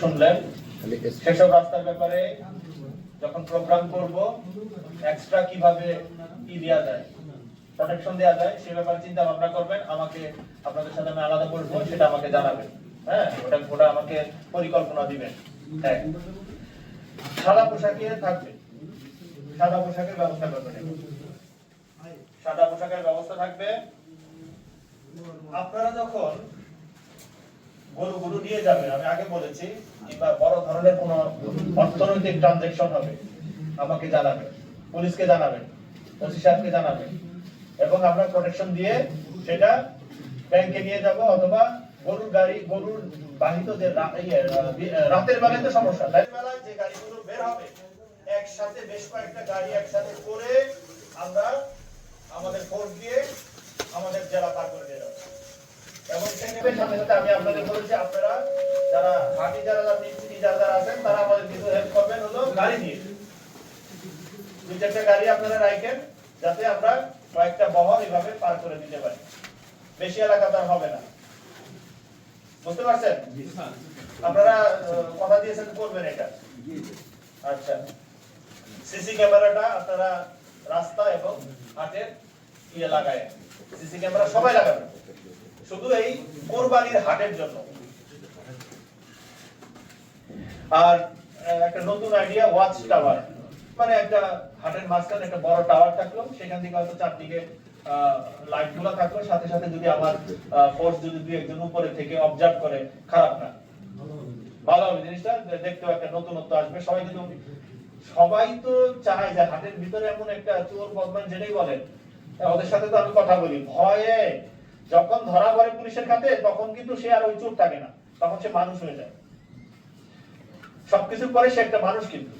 শুনলেন সেসব রাস্তার ব্যাপারে যখন প্রোগ্রাম করব এক্সট্রা কীভাবে কি দেওয়া যায় প্রোটেকশন দেওয়া যায় সে ব্যাপারে চিন্তা ভাবনা করবেন। আমাকে আপনাদের সাথে আমি আলাদা করব সেটা আমাকে জানাবেন। হ্যাঁ? ওটা ওটা আমাকে পরিকল্পনা দিবেন। এক সাদা পোশাকে থাকবে। সাদা পোশাকের ব্যবস্থা করবেন সাদা পোশাকের ব্যবস্থা থাকবে। আপনারা যখন গরু গরু নিয়ে যাবেন আমি আগে বলেছি কিংবা বড় ধরনের কোন অর্থনৈতিক ট্রানজেকশন হবে। আমাকে জানাবেন পুলিশকে জানাবেন ওসি সাহেবকে জানাবেন এবং আমরা প্রোটেকশন দিয়ে সেটা ব্যাংকে নিয়ে যাব অথবা গরুর গাড়ি গরুর বাহিত যে ইয়ে, রাতের বেলায় তো সমস্যা। রাতের বেলায় যে গাড়িগুলো বের হবে একসাথে বেশ কয়েকটা গাড়ি একসাথে করে আমরা আমাদের ফোর্স দিয়ে আমাদের জেলা পার করে দিয়ে যাব এবং সেক্ষেত্রে সাথে সাথে আমি আপনাদের বলেছি আপনারা যারা হাঁটি যারা যারা মিস্ত্রি যারা যারা আছেন তারা আমাদের কিছু হেল্প করবেন হলো গাড়ি দিয়ে দুই চারটা গাড়ি আপনারা রাখেন যাতে আমরা কয়েকটা বহর এইভাবে পার করে দিতে পারি। বেশি এলাকা তার হবে না। বুঝতে পারছেন? আপনারা কথা দিয়েছেন করবেন এটা। আচ্ছা। সিসি ক্যামেরাটা আপনারা রাস্তা এবং হাটের ইয়ে লাগায় সিসি ক্যামেরা সবাই লাগাবেন। শুধু এই কোরবানির হাটের জন্য। আর একটা নতুন আইডিয়া ওয়াচ টাওয়ার মানে একটা হাটের মাঝখানে একটা বড় টাওয়ার থাকল, সেখান থেকে হয়তো চারদিকে লাইটগুলো থাকল। সাথে সাথে যদি আমার ফোর্স যদি দুই একজন উপরে থেকে অবজার্ভ করে, খারাপ না। ভালো হবে জিনিসটা দেখতেও একটা নতুনত্ব আসবে। সবাই কিন্তু, সবাই তো চায় যে হাটের ভিতরে এমন একটা চোর বদমান যেটাই বলেন। ওদের সাথে তো আমি কথা বলি। ভয়ে যখন ধরা পড়ে পুলিশের কাছে, তখন কিন্তু সে আর ওই চোর থাকে না। তখন সে মানুষ হয়ে যায়। সবকিছুর পরে সে একটা মানুষ কিন্তু।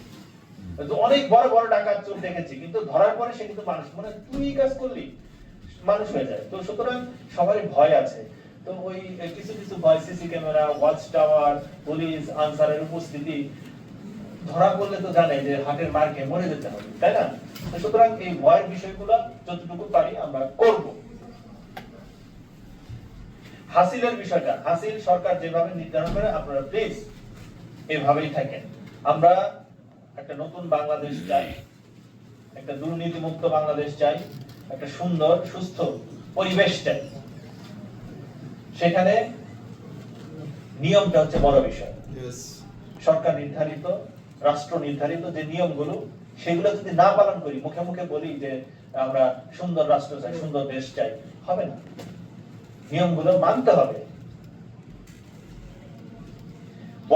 অনেক বড় বড় ডাকাত চোর দেখেছি, কিন্তু ধরার পরে সে কিন্তু মানুষ। মানে তুই কাজ করলি, মানুষ হয়ে যায়। তো সুতরাং সবারই ভয় আছে। তো ওই কিছু কিছু ভয়, CC camera, watch tower, police, আনসারের উপস্থিতি, ধরা পড়লে তো জানে যে হাটের মার্কে মরে যেতে হবে, তাই না? সুতরাং এই ভয়ের বিষয়গুলো যতটুকু পারি আমরা করব। হাসিলের বিষয়টা হাসিল সরকার যেভাবে নির্ধারণ করে আপনারা প্লিজ এভাবেই থাকেন। আমরা একটা নতুন বাংলাদেশ চাই একটা দুর্নীতিমুক্ত বাংলাদেশ চাই একটা সুন্দর সুস্থ পরিবেশ চাই। সেখানে নিয়মটা হচ্ছে বড় বিষয়। সরকার নির্ধারিত রাষ্ট্র নির্ধারিত যে নিয়মগুলো সেগুলো যদি না পালন করি মুখে মুখে বলি যে আমরা সুন্দর রাষ্ট্র চাই সুন্দর দেশ চাই হবে না। নিয়মগুলো মানতে হবে।